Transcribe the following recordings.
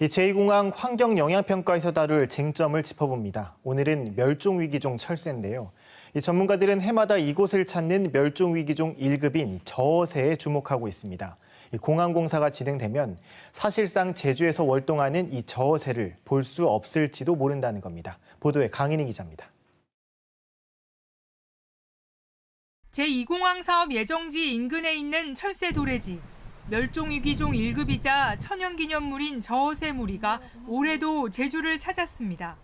이 제2공항 환경영향평가에서 다룰 쟁점을 짚어봅니다. 오늘은 멸종위기종 철새인데요. 이 전문가들은 해마다 이곳을 찾는 멸종위기종 1급인 저어새에 주목하고 있습니다. 이 공항공사가 진행되면 사실상 제주에서 월동하는 이 저어새를 볼 수 없을지도 모른다는 겁니다. 보도에 강인희 기자입니다. 제2공항 사업 예정지 인근에 있는 철새 도래지. 멸종위기종 1급이자 천연기념물인 저어새 무리가 올해도 제주를 찾았습니다.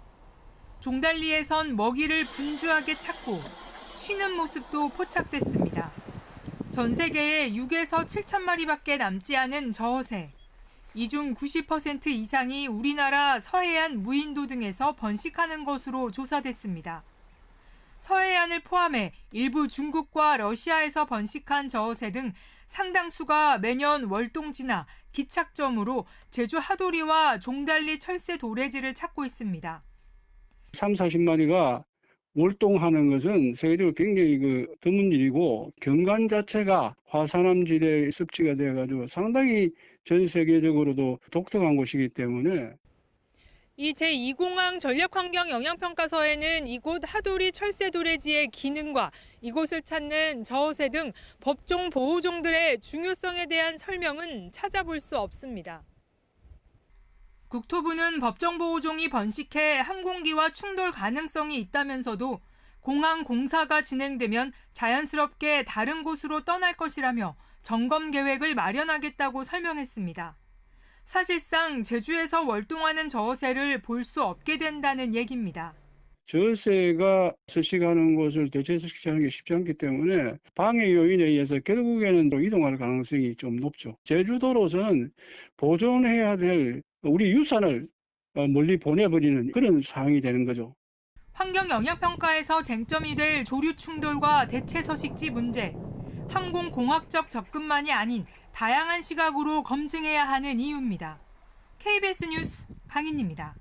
종달리에선 먹이를 분주하게 찾고 쉬는 모습도 포착됐습니다. 전 세계에 6에서 7천 마리밖에 남지 않은 저어새. 이 중 90% 이상이 우리나라 서해안 무인도 등에서 번식하는 것으로 조사됐습니다. 서해안을 포함해 일부 중국과 러시아에서 번식한 저어새 등 상당수가 매년 월동지나 기착점으로 제주 하도리와 종달리 철새 도래지를 찾고 있습니다. 3, 40마리가 월동하는 것은 세계적으로 굉장히 그 드문 일이고 경관 자체가 화산암지대 습지가 되어가지고 상당히 전 세계적으로도 독특한 곳이기 때문에 이 제2공항 전력환경 영향평가서에는 이곳 하도리 철새 도래지의 기능과 이곳을 찾는 저어새 등 법종 보호종들의 중요성에 대한 설명은 찾아볼 수 없습니다. 국토부는 법정 보호종이 번식해 항공기와 충돌 가능성이 있다면서도 공항 공사가 진행되면 자연스럽게 다른 곳으로 떠날 것이라며 점검 계획을 마련하겠다고 설명했습니다. 사실상 제주에서 월동하는 저어새를 볼 수 없게 된다는 얘기입니다. 저새가 서식하는 곳을 대체서식하는 게 쉽지 않기 때문에 방해 요인에 의해서 결국에는 또 이동할 가능성이 좀 높죠. 제주도로서는 보존해야 될 우리 유산을 어, 멀리 보내버리는 그런 상황이 되는 거죠. 환경영향평가에서 쟁점이 될 조류 충돌과 대체 서식지 문제, 항공공학적 접근만이 아닌 다양한 시각으로 검증해야 하는 이유입니다. KBS 뉴스 강인입니다.